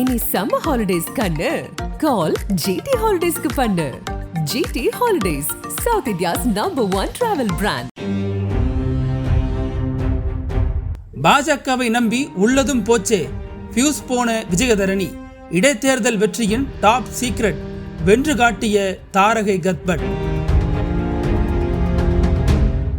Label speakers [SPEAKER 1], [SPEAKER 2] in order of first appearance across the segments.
[SPEAKER 1] இனி summer holidays கண்ணு. கால் GT ஹாலிடேஸ்க்கு பண்ணு. GT holidays south India's number one travel brand
[SPEAKER 2] பாஜகவை நம்பி உள்ளதும் போச்சே. ஃபியூஸ் போன விஜயதரணி இடைத்தேர்தல் வெற்றியின் டாப் சீக்ரெட் வென்று காட்டிய தாரகை கத்பட்.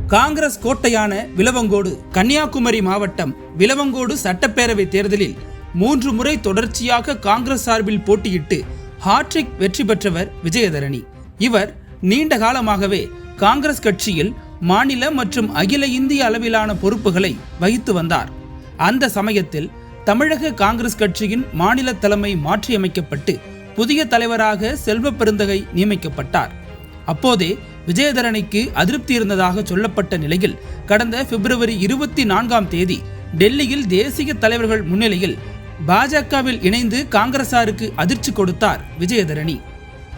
[SPEAKER 2] காங்கிரஸ் கோட்டையான விலவங்கோடு கன்னியாகுமரி மாவட்டம் விலவங்கோடு சட்டப்பேரவை தேர்தலில் மூன்று முறை தொடர்ச்சியாக காங்கிரஸ் சார்பில் போட்டியிட்டு ஹாட்ரிக் வெற்றி பெற்றவர் விஜயதரணி. இவர் நீண்ட காலமாகவே காங்கிரஸ் கட்சியில் மாநில மற்றும் அகில இந்திய அளவிலான பொறுப்புகளை வகித்து வந்தார். அந்த சமயத்தில் தமிழக காங்கிரஸ் கட்சியின் மாநில தலைமை மாற்றியமைக்கப்பட்டு புதிய தலைவராக செல்வ பெருந்தகை நியமிக்கப்பட்டார். அப்போதே விஜயதரணிக்கு அதிருப்தி இருந்ததாக சொல்லப்பட்ட நிலையில் கடந்த பிப்ரவரி இருபத்தி நான்காம் தேதி டெல்லியில் தேசிய தலைவர்கள் முன்னிலையில் பாஜகவில் இணைந்து காங்கிரசாருக்கு அதிர்ச்சி கொடுத்தார் விஜயதரணி.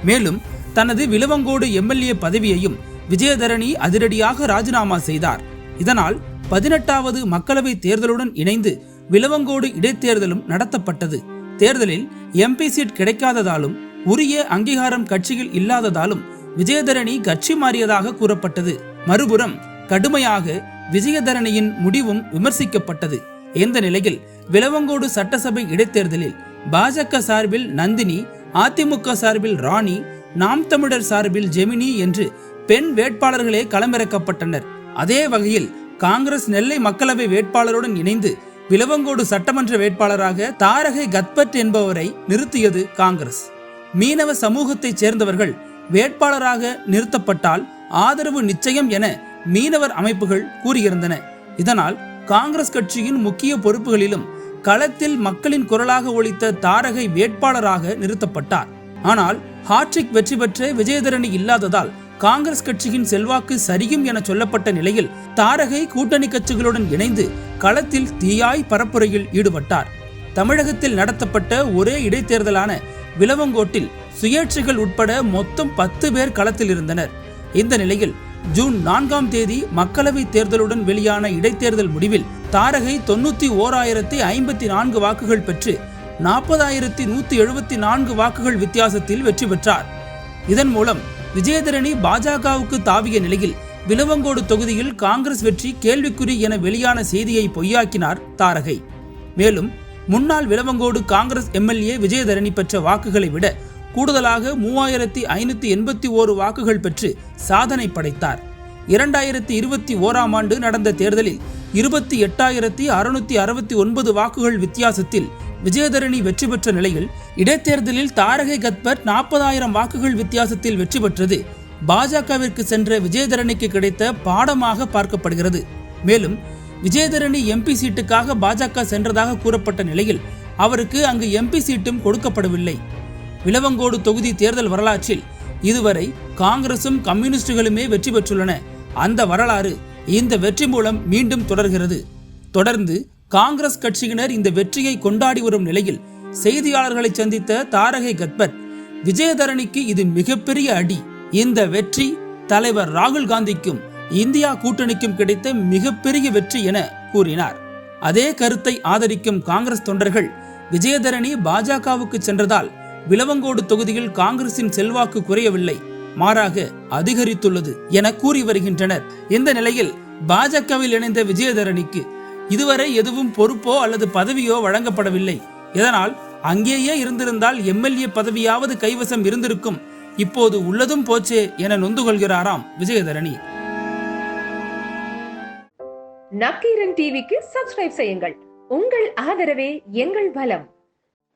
[SPEAKER 2] மேலும் தனது விலவங்கோடு எம்எல்ஏ பதவியையும் விஜயதரணி அதிரடியாக ராஜினாமா செய்தார். இதனால் பதினெட்டாவது மக்களவை தேர்தலுடன் இணைந்து விலவங்கோடு இடைத்தேர்தலும் நடத்தப்பட்டது. தேர்தலில் எம்பி சீட் கிடைக்காததாலும் உரிய அங்கீகாரம் கட்சியில் இல்லாததாலும் விஜயதரணி கட்சி மாறியதாக கூறப்பட்டது. மறுபுறம் கடுமையாக விஜயதரணியின் முடிவும் விமர்சிக்கப்பட்டது. இந்த நிலையில் விலவங்கோடு சட்டசபை இடைத்தேர்தலில் பாஜக சார்பில் நந்தினி அதிமுக சார்பில் ராணி நாம் தமிழர் சார்பில் ஜெமினி என்று பெண் வேட்பாளர்களே களமிறக்கப்பட்டனர். அதே வகையில் காங்கிரஸ் நெல்லை மக்களவை வேட்பாளருடன் இணைந்து விலவங்கோடு சட்டமன்ற வேட்பாளராக தாரகை கத்பட் என்பவரை நிறுத்தியது காங்கிரஸ். மீனவ சமூகத்தைச் சேர்ந்தவர்கள் வேட்பாளராக நிறுத்தப்பட்டால் ஆதரவு நிச்சயம் என மீனவர் அமைப்புகள் கூறியிருந்தன. இதனால் காங்கிரஸ் கட்சியின் முக்கிய பொறுப்புகளிலும் களத்தில் மக்களின் குரலாக ஒழித்த தாரகை வேட்பாளராக நிறுத்தப்பட்டார். ஆனால் ஹாட்ரிக் வெற்றி பெற்ற விஜயதரணி இல்லாததால் காங்கிரஸ் கட்சியின் செல்வாக்கு சரியும் என சொல்லப்பட்ட நிலையில் தாரகை கூட்டணி கட்சிகளுடன் இணைந்து களத்தில் தீயாய் பரப்புரையில் ஈடுபட்டார். தமிழகத்தில் நடத்தப்பட்ட ஒரே இடைத்தேர்தலான விலவங்கோட்டில் சுயேட்சைகள் உட்பட மொத்தம் பத்து பேர் களத்தில் இருந்தனர். இந்த நிலையில் ஜூன் நான்காம் தேதி மக்களவை தேர்தலுடன் வெளியான இடைத்தேர்தல் முடிவில் தாரகை தொண்ணூத்தி ஓராயிரத்தி ஐம்பத்தி நான்கு வாக்குகள் பெற்று நாற்பதாயிரத்தி நூத்தி எழுபத்தி நான்கு வாக்குகள் வித்தியாசத்தில் வெற்றி பெற்றார். இதன் மூலம் விஜயதரணி பாஜகவுக்கு தாவிய நிலையில் விலவங்கோடு தொகுதியில் காங்கிரஸ் வெற்றி கேள்விக்குறி என வெளியான செய்தியை பொய்யாக்கினார் தாரகை. மேலும் முன்னாள் விலவங்கோடு காங்கிரஸ் எம்எல்ஏ விஜயதரணி பெற்ற வாக்குகளை விட கூடுதலாக மூவாயிரத்தி ஐநூத்தி எண்பத்தி ஓரு வாக்குகள் பெற்று சாதனை படைத்தார். இரண்டாயிரத்தி இருபத்தி ஓராம் ஆண்டு நடந்த தேர்தலில் இருபத்தி எட்டாயிரத்தி அறுநூத்தி அறுபத்தி ஒன்பது வாக்குகள் வித்தியாசத்தில் விஜயதரணி வெற்றி பெற்ற நிலையில் இடைத்தேர்தலில் தாரகை கத்பர் நாற்பதாயிரம் வாக்குகள் வித்தியாசத்தில் வெற்றி பெற்றது. பாஜகவிற்கு சென்ற விஜயதரணிக்கு கிடைத்த பாடமாக பார்க்கப்படுகிறது. மேலும் விஜயதரணி எம்பி சீட்டுக்காக பாஜக சென்றதாக கூறப்பட்ட நிலையில் அவருக்கு அங்கு எம்பி சீட்டும் கொடுக்கப்படவில்லை. விளவங்கோடு தொகுதி தேர்தல் வரலாற்றில் இதுவரை காங்கிரசும் கம்யூனிஸ்டுகளுமே வெற்றி பெற்றுள்ளன. அந்த வரலாறு இந்த வெற்றி மூலம் மீண்டும் தொடர்கிறது. தொடர்ந்து காங்கிரஸ் கட்சியினர் இந்த வெற்றியை கொண்டாடி வரும் நிலையில் செய்தியாளர்களை சந்தித்த தாரகை கத்பத் விஜயதரணிக்கு இது மிகப்பெரிய அடி. இந்த வெற்றி தலைவர் ராகுல் காந்திக்கும் இந்தியா கூட்டணிக்கும் கிடைத்த மிகப்பெரிய வெற்றி என கூறினார். அதே கருத்தை ஆதரிக்கும் காங்கிரஸ் தொண்டர்கள் விஜயதரணி பாஜகவுக்கு சென்றதால் விலவங்கோடு தொகுதியில் காங்கிரசின் செல்வாக்கு குறையவில்லை. மாறாக அதிகரித்துள்ளது என கூறி வருகின்றனர். இந்த நிலையில் பாஜகவில் இணைந்த விஜயதரணிக்கு இதுவரை எதுவும் பொறுப்போ அல்லது பதவியோ வழங்கப்படவில்லை. இதனால் அங்கேயே இருந்திருந்தால் எம்எல்ஏ பதவியாவது கைவசம் இருந்திருக்கும். இப்போது உள்ளதும் போச்சே என நொந்து கொள்கிறாராம் விஜயதரணி.
[SPEAKER 3] நக்கீரன் டிவிக்கு சப்ஸ்கிரைப் செய்யுங்கள். உங்கள் ஆதரவே எங்கள் பலம்.